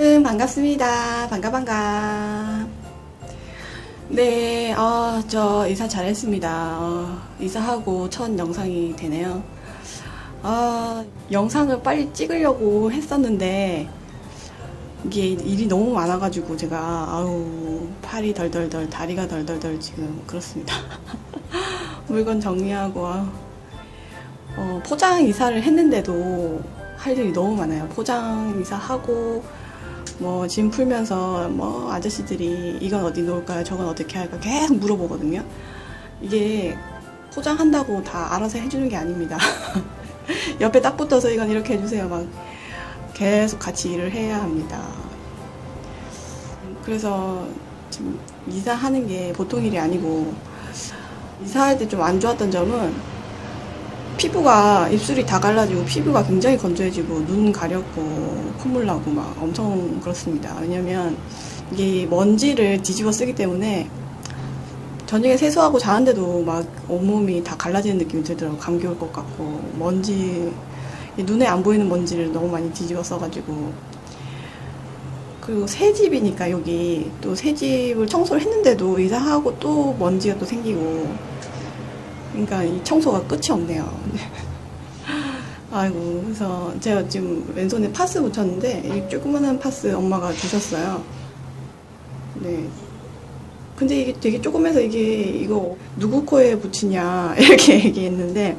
응, 반갑습니다. 반가, 반가. 네, 어, 저 이사 잘했습니다. 어, 이사하고 첫 영상이 되네요. 아, 영상을 빨리 찍으려고 했었는데, 이게 일이 너무 많아가지고 제가, 아우, 팔이 덜덜덜, 다리가 덜덜덜 지금 그렇습니다. 물건 정리하고, 아, 어, 포장 이사를 했는데도 할 일이 너무 많아요. 포장 이사하고, 뭐, 짐 풀면서, 뭐, 아저씨들이 이건 어디 놓을까요? 저건 어떻게 할까? 계속 물어보거든요. 이게 포장한다고 다 알아서 해주는 게 아닙니다. 옆에 딱 붙어서 이건 이렇게 해주세요. 막 계속 같이 일을 해야 합니다. 그래서 지금 이사하는 게 보통 일이 아니고, 이사할 때 좀 안 좋았던 점은 피부가 입술이 다 갈라지고 피부가 굉장히 건조해지고 눈 가렵고 콧물 나고 막 엄청 그렇습니다. 왜냐면 이게 먼지를 뒤집어 쓰기 때문에 저녁에 세수하고 자는데도 막 온몸이 다 갈라지는 느낌이 들더라고요. 감기 올 것 같고 먼지 눈에 안 보이는 먼지를 너무 많이 뒤집어 써가지고 그리고 새 집이니까 여기 또 새 집을 청소를 했는데도 이사하고 또 먼지가 또 생기고 그러니까 이 청소가 끝이 없네요. 아이고 그래서 제가 지금 왼손에 파스 붙였는데 이 조그만한 파스 엄마가 주셨어요. 네. 근데 이게 되게 조그매서 이게 이거 누구 코에 붙이냐 이렇게 얘기했는데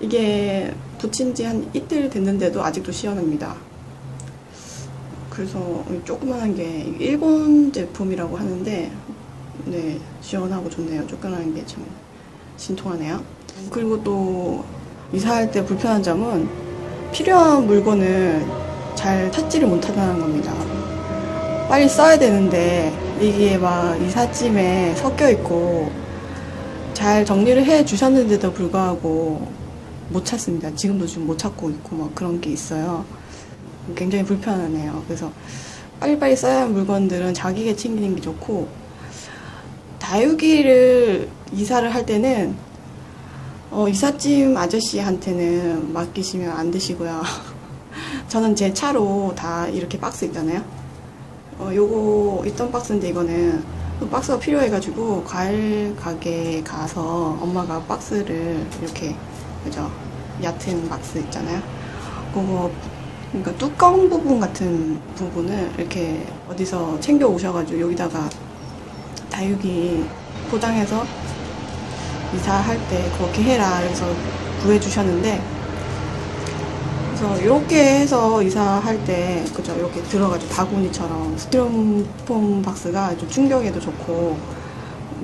이게 붙인 지 한 이틀 됐는데도 아직도 시원합니다. 그래서 이 조그만한 게 일본 제품이라고 하는데 네 시원하고 좋네요. 조그만한 게 참 신통하네요. 그리고 또 이사할 때 불편한 점은 필요한 물건을 잘 찾지를 못한다는 겁니다. 빨리 써야 되는데 이게 막 이삿짐에 섞여 있고 잘 정리를 해 주셨는데도 불구하고 못 찾습니다. 지금도 지금 못 찾고 있고 막 그런 게 있어요. 굉장히 불편하네요. 그래서 빨리빨리 써야 할 물건들은 자기가 챙기는 게 좋고 다육이를 이사를 할 때는 어, 이삿짐 아저씨한테는 맡기시면 안 되시고요. 저는 제 차로 다 이렇게 박스 있잖아요. 어, 요거 있던 박스인데 이거는 또 박스가 필요해가지고 과일 가게에 가서 엄마가 박스를 이렇게 그죠 얕은 박스 있잖아요. 그거 그러니까 뚜껑 부분 같은 부분을 이렇게 어디서 챙겨 오셔가지고 여기다가 다육이 포장해서 이사할 때 그렇게 해라 그래서 구해주셨는데 그래서 이렇게 해서 이사할 때 그죠 이렇게 들어가지고 바구니처럼 스티로폼 박스가 좀 충격에도 좋고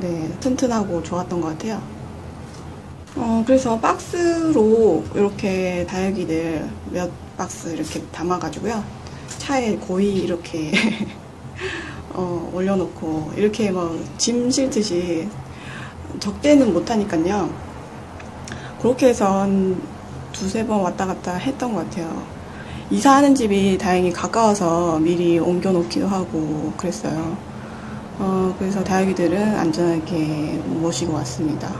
네 튼튼하고 좋았던 것 같아요. 어 그래서 박스로 이렇게 다육이들 몇 박스 이렇게 담아가지고요 차에 거의 이렇게 어, 올려놓고 이렇게 막짐 실듯이 적대는 못하니까요. 그렇게 해서 한 두세 번 왔다 갔다 했던 것 같아요. 이사하는 집이 다행히 가까워서 미리 옮겨놓기도 하고 그랬어요. 어, 그래서 다육이들은 안전하게 모시고 왔습니다.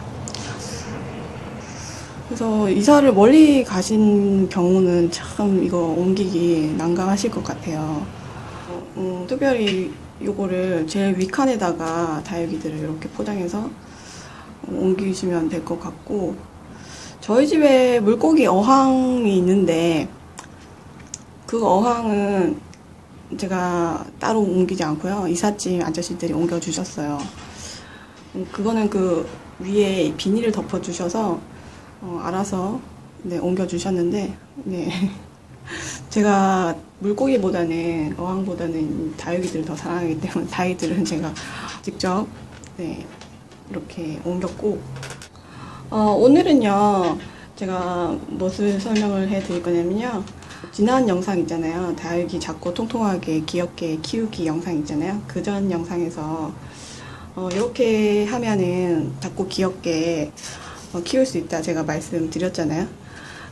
그래서 이사를 멀리 가신 경우는 참 이거 옮기기 난감하실 것 같아요. 어, 음, 특별히 요거를 제일 윗칸에다가 다육이들을 이렇게 포장해서 옮기시면 될 것 같고 저희 집에 물고기 어항이 있는데 그 어항은 제가 따로 옮기지 않고요 이삿짐 아저씨들이 옮겨 주셨어요 음, 그거는 그 위에 비닐을 덮어 주셔서 어, 알아서 네, 옮겨 주셨는데 네. 제가 물고기보다는 어항보다는 다육이들을 더 사랑하기 때문에 다육이들은 제가 직접 네, 이렇게 옮겼고. 어, 오늘은요 제가 무엇을 설명을 해드릴 거냐면요. 지난 영상 있잖아요. 다육이 작고 통통하게 귀엽게 키우기 영상 있잖아요. 그 전 영상에서 어, 이렇게 하면은 작고 귀엽게 어, 키울 수 있다 제가 말씀드렸잖아요.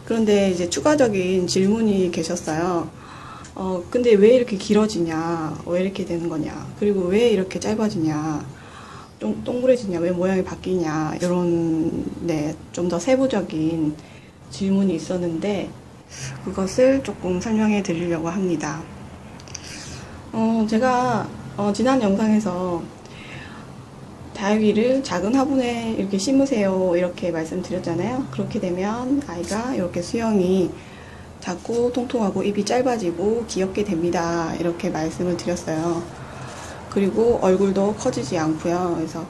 그런데 이제 추가적인 질문이 계셨어요. 어, 근데 왜 이렇게 길어지냐? 왜 이렇게 되는 거냐? 그리고 왜 이렇게 짧아지냐? 동, 동그래지냐? 왜 모양이 바뀌냐? 이런, 네, 좀 더 세부적인 질문이 있었는데, 그것을 조금 설명해 드리려고 합니다. 어, 제가 어, 지난 영상에서 다육이를 작은 화분에 이렇게 심으세요 이렇게 말씀드렸잖아요. 그렇게 되면 아이가 이렇게 수영이 작고 통통하고 입이 짧아지고 귀엽게 됩니다. 이렇게 말씀을 드렸어요. 그리고 얼굴도 커지지 않고요. 그래서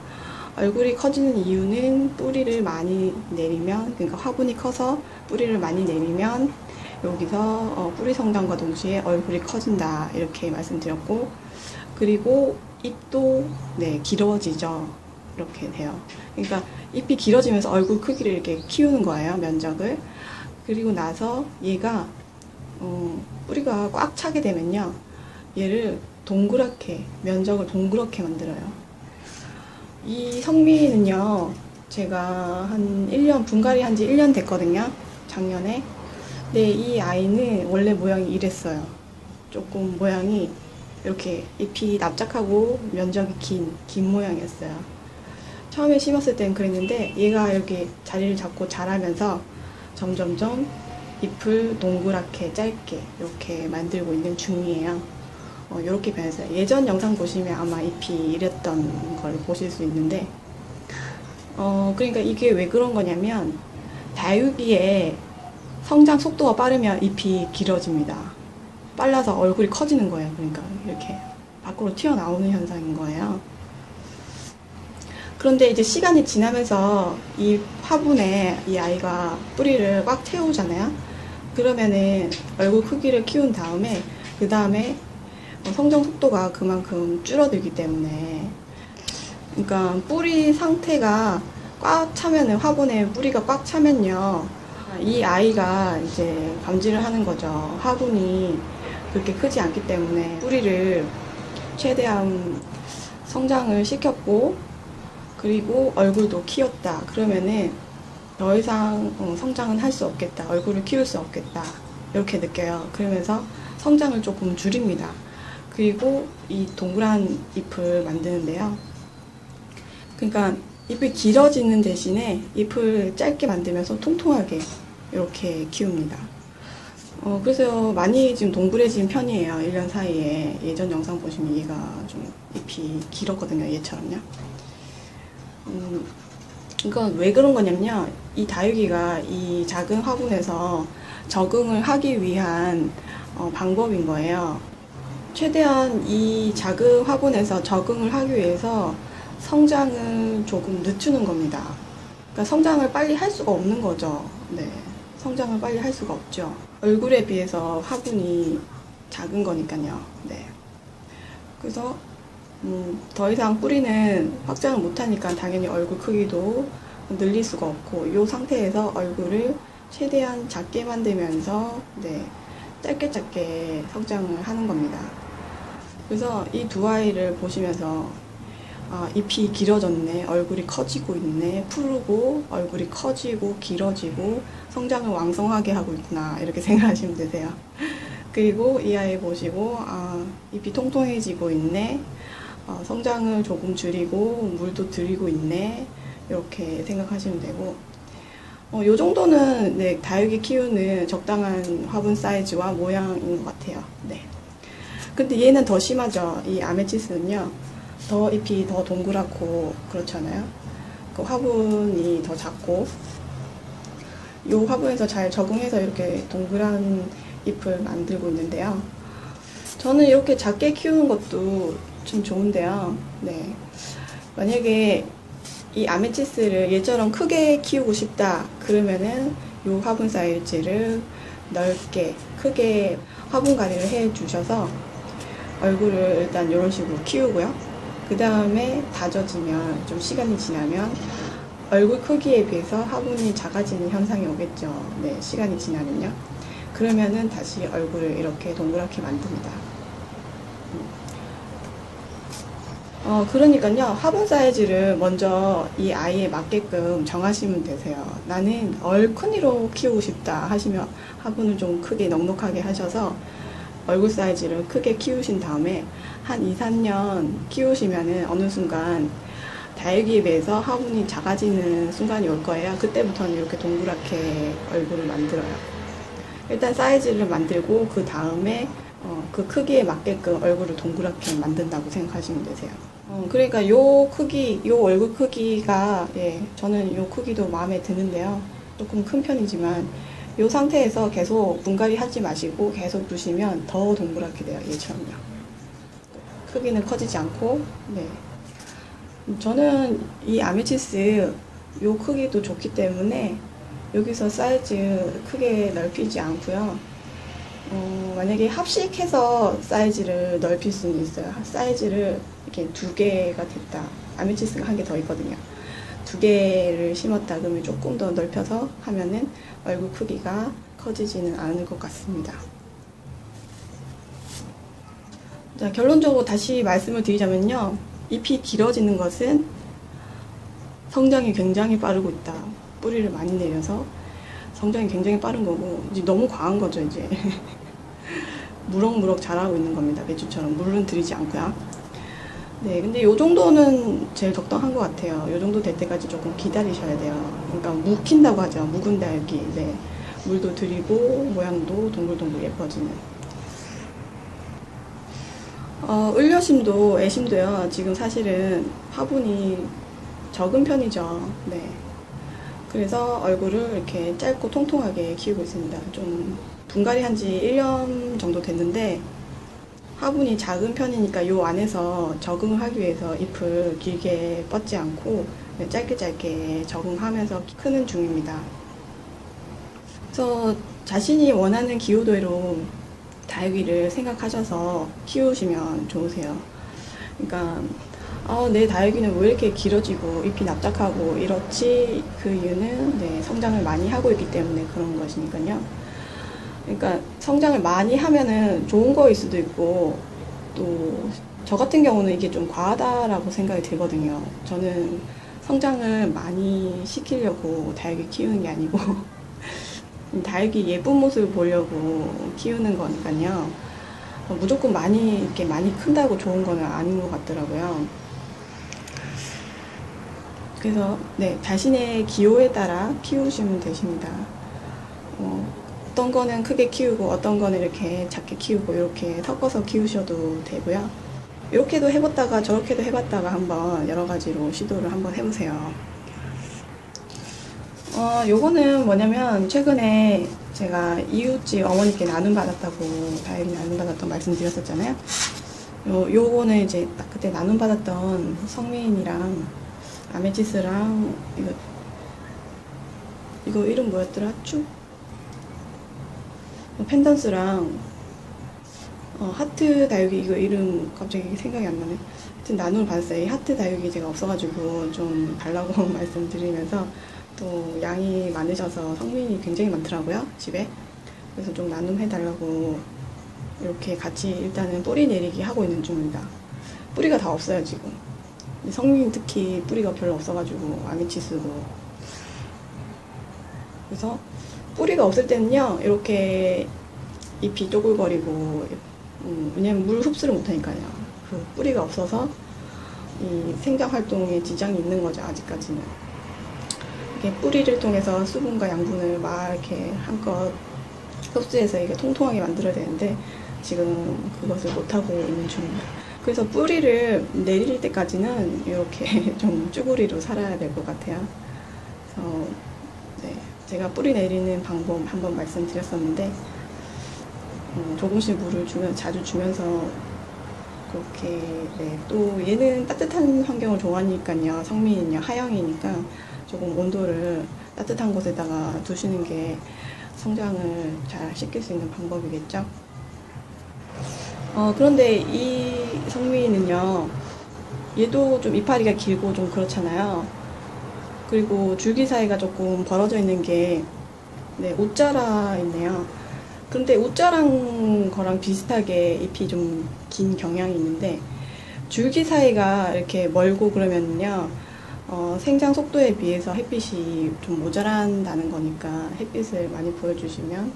얼굴이 커지는 이유는 뿌리를 많이 내리면 그러니까 화분이 커서 뿌리를 많이 내리면 여기서 어, 뿌리 성장과 동시에 얼굴이 커진다 이렇게 말씀드렸고 그리고 잎도 네 길어지죠 이렇게 돼요 그러니까 잎이 길어지면서 얼굴 크기를 이렇게 키우는 거예요 면적을 그리고 나서 얘가 어, 뿌리가 꽉 차게 되면요 얘를 동그랗게 면적을 동그랗게 만들어요. 이 성미는요 제가 한 1년 분갈이 한 지 1년 됐거든요 작년에. 근데 이 아이는 원래 모양이 이랬어요. 조금 모양이 이렇게 잎이 납작하고 면적이 긴, 긴 모양이었어요. 처음에 심었을 땐 그랬는데 얘가 이렇게 자리를 잡고 자라면서 점점점 잎을 동그랗게 짧게 이렇게 만들고 있는 중이에요 어, 이렇게 변했어요 예전 영상 보시면 아마 잎이 이랬던 걸 보실 수 있는데 어, 그러니까 이게 왜 그런 거냐면 다육이의 성장 속도가 빠르면 잎이 길어집니다. 빨라서 얼굴이 커지는 거예요. 그러니까 이렇게 밖으로 튀어나오는 현상인 거예요. 그런데 이제 시간이 지나면서 이 화분에 이 아이가 뿌리를 꽉 채우잖아요. 그러면은 얼굴 크기를 키운 다음에 그 다음에 성장 속도가 그만큼 줄어들기 때문에. 그러니까 뿌리 상태가 꽉 차면은 화분에 뿌리가 꽉 차면요. 이 아이가 이제 감지를 하는 거죠. 화분이 그렇게 크지 않기 때문에 뿌리를 최대한 성장을 시켰고 그리고 얼굴도 키웠다 그러면은 더 이상 어, 성장은 할 수 없겠다 얼굴을 키울 수 없겠다 이렇게 느껴요 그러면서 성장을 조금 줄입니다 그리고 이 동그란 잎을 만드는데요 그러니까 잎이 길어지는 대신에 잎을 짧게 만들면서 통통하게 이렇게 키웁니다. 어, 그래서 많이 지금 동그래진 편이에요. 1년 사이에. 예전 영상 보시면 얘가 좀 잎이 길었거든요. 얘처럼요. 음, 이건 왜 그런 거냐면요. 이 다육이가 이 작은 화분에서 적응을 하기 위한 어, 방법인 거예요. 최대한 이 작은 화분에서 적응을 하기 위해서 성장을 조금 늦추는 겁니다. 그러니까 성장을 빨리 할 수가 없는 거죠. 네. 성장을 빨리 할 수가 없죠. 얼굴에 비해서 화분이 작은 거니까요. 네. 그래서 음, 더 이상 뿌리는 확장을 못하니까 당연히 얼굴 크기도 늘릴 수가 없고 이 상태에서 얼굴을 최대한 작게 만들면서 네, 짧게 짧게 성장을 하는 겁니다. 그래서 이 두 아이를 보시면서 아, 잎이 길어졌네, 얼굴이 커지고 있네, 푸르고 얼굴이 커지고 길어지고 성장을 왕성하게 하고 있구나 이렇게 생각하시면 되세요. 그리고 이 아이 보시고 아, 잎이 통통해지고 있네, 어, 성장을 조금 줄이고 물도 들이고 있네 이렇게 생각하시면 되고 어, 요 정도는 네, 다육이 키우는 적당한 화분 사이즈와 모양인 것 같아요. 네. 근데 얘는 더 심하죠. 이 아메치스는요. 더 잎이 더 동그랗고 그렇잖아요. 그 화분이 더 작고 이 화분에서 잘 적응해서 이렇게 동그란 잎을 만들고 있는데요. 저는 이렇게 작게 키우는 것도 좀 좋은데요. 네. 만약에 이 아메치스를 얘처럼 크게 키우고 싶다 그러면은 이 화분 사이즈를 넓게 크게 화분 가리를 해 주셔서 얼굴을 일단 이런 식으로 키우고요. 그 다음에 다져지면 좀 시간이 지나면 얼굴 크기에 비해서 화분이 작아지는 현상이 오겠죠. 네, 시간이 지나면요. 그러면은 다시 얼굴을 이렇게 동그랗게 만듭니다. 음. 어, 그러니까요. 화분 사이즈를 먼저 이 아이에 맞게끔 정하시면 되세요. 나는 얼큰이로 키우고 싶다 하시면 화분을 좀 크게 넉넉하게 하셔서 얼굴 사이즈를 크게 키우신 다음에 한 2, 3년 키우시면은 어느 순간 다육이에 비해서 화분이 작아지는 순간이 올 거예요. 그때부터는 이렇게 동그랗게 얼굴을 만들어요. 일단 사이즈를 만들고 그 다음에 어, 그 크기에 맞게끔 얼굴을 동그랗게 만든다고 생각하시면 되세요. 어, 그러니까 요 크기, 요 얼굴 크기가 예, 저는 요 크기도 마음에 드는데요. 조금 큰 편이지만 요 상태에서 계속 분갈이 하지 마시고 계속 두시면 더 동그랗게 돼요. 얘처럼요. 크기는 커지지 않고 네. 저는 이 아메치스 요 크기도 좋기 때문에 여기서 사이즈 크게 넓히지 않고요. 어, 만약에 합식해서 사이즈를 넓힐 수는 있어요. 사이즈를 이렇게 두 개가 됐다. 아메치스가 한 개 더 있거든요. 두 개를 심었다 그러면 조금 더 넓혀서 하면은 얼굴 크기가 커지지는 않을 것 같습니다. 자, 결론적으로 다시 말씀을 드리자면요. 잎이 길어지는 것은 성장이 굉장히 빠르고 있다. 뿌리를 많이 내려서 성장이 굉장히 빠른 거고 이제 너무 과한 거죠 이제 무럭무럭 자라고 있는 겁니다. 배추처럼. 물은 들이지 않고요. 네 근데 요 정도는 제일 적당한 것 같아요. 요 정도 될 때까지 조금 기다리셔야 돼요. 그러니까 묵힌다고 하죠. 묵은 다육이 이제 물도 들이고 모양도 동글동글 예뻐지는. 어, 을려심도 애심도요. 지금 사실은 화분이 적은 편이죠. 네. 그래서 얼굴을 이렇게 짧고 통통하게 키우고 있습니다. 좀 분갈이 한 지 1년 정도 됐는데 화분이 작은 편이니까 요 안에서 적응을 하기 위해서 잎을 길게 뻗지 않고 짧게 짧게 적응하면서 크는 중입니다. 그래서 자신이 원하는 기후도로 다육이를 생각하셔서 키우시면 좋으세요. 그러니까 어, 내 다육이는 왜 이렇게 길어지고 잎이 납작하고 이렇지? 그 이유는 네, 성장을 많이 하고 있기 때문에 그런 것이니까요. 그러니까 성장을 많이 하면은 좋은 거일 수도 있고 또 저 같은 경우는 이게 좀 과하다라고 생각이 들거든요. 저는 성장을 많이 시키려고 다육이 키우는 게 아니고 다육이 예쁜 모습을 보려고 키우는 거니까요. 무조건 많이 이렇게 많이 큰다고 좋은 거는 아닌 것 같더라고요. 그래서 네 자신의 기호에 따라 키우시면 되십니다. 어, 어떤 거는 크게 키우고 어떤 거는 이렇게 작게 키우고 이렇게 섞어서 키우셔도 되고요. 이렇게도 해봤다가 저렇게도 해봤다가 한번 여러 가지로 시도를 한번 해보세요. 어, 요거는 뭐냐면 최근에 제가 이웃집 어머니께 나눔 받았다고 다행히 나눔 받았던 말씀 드렸었잖아요. 요, 요거는 이제 딱 그때 나눔 받았던 성민이랑 아메치스랑 이거 이거 이름 뭐였더라? 쭈? 펜던스랑 어, 하트 다육이 이거 이름 갑자기 생각이 안 나네. 하여튼 나눔을 받았어요. 이 하트 다육이 제가 없어가지고 좀 달라고 말씀드리면서 또 양이 많으셔서 성민이 굉장히 많더라고요 집에. 그래서 좀 나눔해 달라고 이렇게 같이 일단은 뿌리 내리기 하고 있는 중입니다. 뿌리가 다 없어요 지금. 성민 특히 뿌리가 별로 없어가지고 아미치스도 그래서 뿌리가 없을 때는요 이렇게 잎이 쪼글거리고 음, 왜냐면 물 흡수를 못하니까요 그 뿌리가 없어서 이 생장 활동에 지장이 있는 거죠 아직까지는 이게 뿌리를 통해서 수분과 양분을 막 이렇게 한껏 흡수해서 이게 통통하게 만들어야 되는데 지금 그것을 못하고 있는 중입니다. 그래서 뿌리를 내릴 때까지는 이렇게 좀 쭈구리로 살아야 될 것 같아요. 그래서 네, 제가 뿌리 내리는 방법 한번 말씀드렸었는데 음, 조금씩 물을 주면 자주 주면서 그렇게 네, 또 얘는 따뜻한 환경을 좋아하니까요. 성민이요 하영이니까 조금 온도를 따뜻한 곳에다가 두시는 게 성장을 잘 시킬 수 있는 방법이겠죠. 어, 그런데 이 성민이는요, 얘도 좀 이파리가 길고 좀 그렇잖아요. 그리고 줄기 사이가 조금 벌어져 있는 게, 네, 옷자라 있네요. 그런데 옷자란 거랑 비슷하게 잎이 좀 긴 경향이 있는데, 줄기 사이가 이렇게 멀고 그러면요, 어, 생장 속도에 비해서 햇빛이 좀 모자란다는 거니까 햇빛을 많이 보여주시면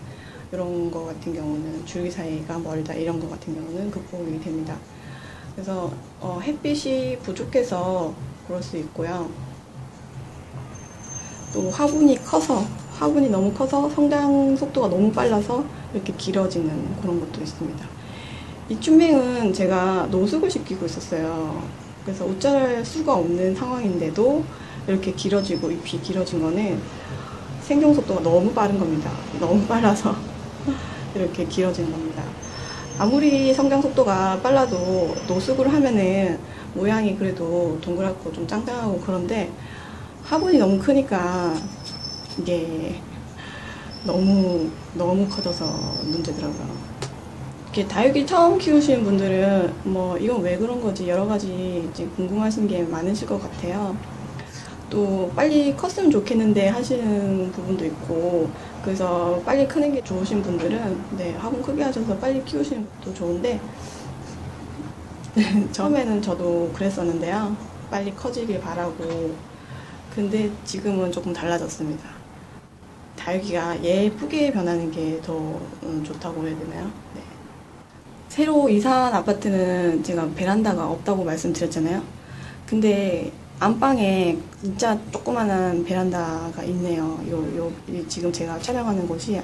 이런 거 같은 경우는 줄기 사이가 멀다 이런 거 같은 경우는 극복이 됩니다. 그래서 어, 햇빛이 부족해서 그럴 수 있고요. 또 화분이 커서 화분이 너무 커서 성장 속도가 너무 빨라서 이렇게 길어지는 그런 것도 있습니다. 이 춘맹은 제가 노숙을 시키고 있었어요. 그래서 옷자를 수가 없는 상황인데도 이렇게 길어지고 잎이 길어진 거는 생종 속도가 너무 빠른 겁니다. 너무 빨라서 이렇게 길어진 겁니다. 아무리 성장 속도가 빨라도 노숙을 하면은 모양이 그래도 동그랗고 좀 짱짱하고 그런데 화분이 너무 크니까 이게 너무 너무 커져서 문제더라고요. 이렇게 다육이 처음 키우시는 분들은 뭐 이건 왜 그런 거지 여러 가지 이제 궁금하신 게 많으실 것 같아요. 또 빨리 컸으면 좋겠는데 하시는 부분도 있고 그래서 빨리 크는 게 좋으신 분들은 네 화분 크게 하셔서 빨리 키우시는 것도 좋은데 처음에는 저도 그랬었는데요. 빨리 커지길 바라고 근데 지금은 조금 달라졌습니다. 다육이가 예쁘게 변하는 게 더 좋다고 해야 되나요? 네. 새로 이사한 아파트는 제가 베란다가 없다고 말씀드렸잖아요. 근데 안방에 진짜 조그만한 베란다가 있네요. 요, 요, 이 지금 제가 촬영하는 곳이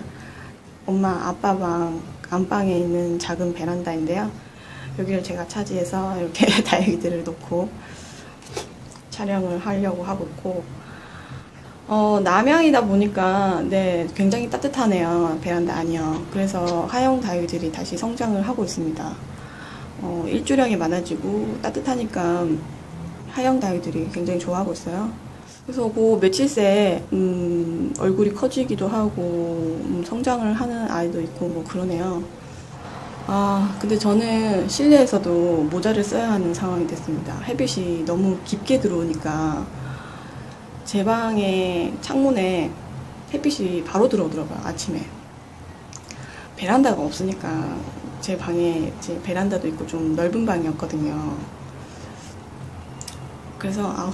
엄마 아빠 방 안방에 있는 작은 베란다인데요. 여기를 제가 차지해서 이렇게 다육이들을 놓고 촬영을 하려고 하고 있고. 어, 남양이다 보니까 네 굉장히 따뜻하네요 베란다 안이요. 그래서 하영 다육이들이 다시 성장을 하고 있습니다. 어, 일주량이 많아지고 따뜻하니까 하영 다육이들이 굉장히 좋아하고 있어요. 그래서 그 며칠 새 음, 얼굴이 커지기도 하고 음, 성장을 하는 아이도 있고 뭐 그러네요 아 근데 저는 실내에서도 모자를 써야 하는 상황이 됐습니다 햇빛이 너무 깊게 들어오니까 제 방의 창문에 햇빛이 바로 들어오더라고요, 아침에. 베란다가 없으니까 제 방에 제 베란다도 있고 좀 넓은 방이었거든요. 그래서, 아우.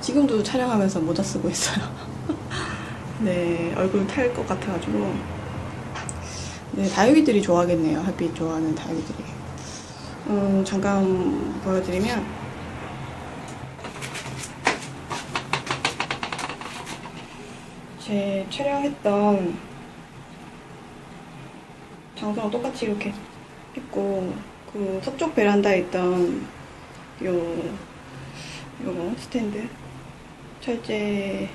지금도 촬영하면서 모자 쓰고 있어요. 네, 얼굴 탈 것 같아가지고. 네, 다육이들이 좋아하겠네요. 햇빛 좋아하는 다육이들이. 음, 잠깐 보여드리면, 제 촬영했던 장소랑 똑같이 이렇게 했고 그 서쪽 베란다에 있던 요 요거 스탠드 철제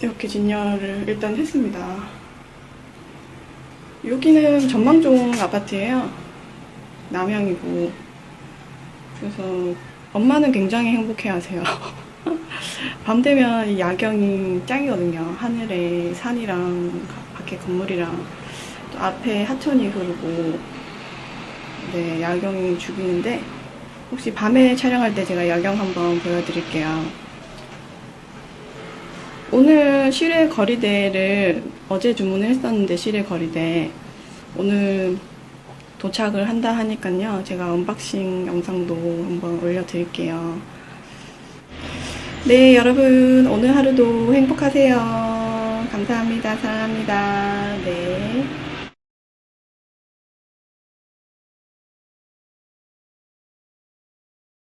이렇게 진열을 일단 했습니다. 여기는 전망종 아파트예요. 남양이고 그래서 엄마는 굉장히 행복해 하세요. 밤 되면 이 야경이 짱이거든요. 하늘에 산이랑 가- 밖에 건물이랑 또 앞에 하천이 흐르고 네 야경이 죽이는데 혹시 밤에 촬영할 때 제가 야경 한번 보여드릴게요. 오늘 실외 거리대를 어제 주문을 했었는데 실외 거리대 오늘 도착을 한다 하니까요. 제가 언박싱 영상도 한번 올려드릴게요. 네, 여러분, 오늘 하루도 행복하세요. 감사합니다. 사랑합니다.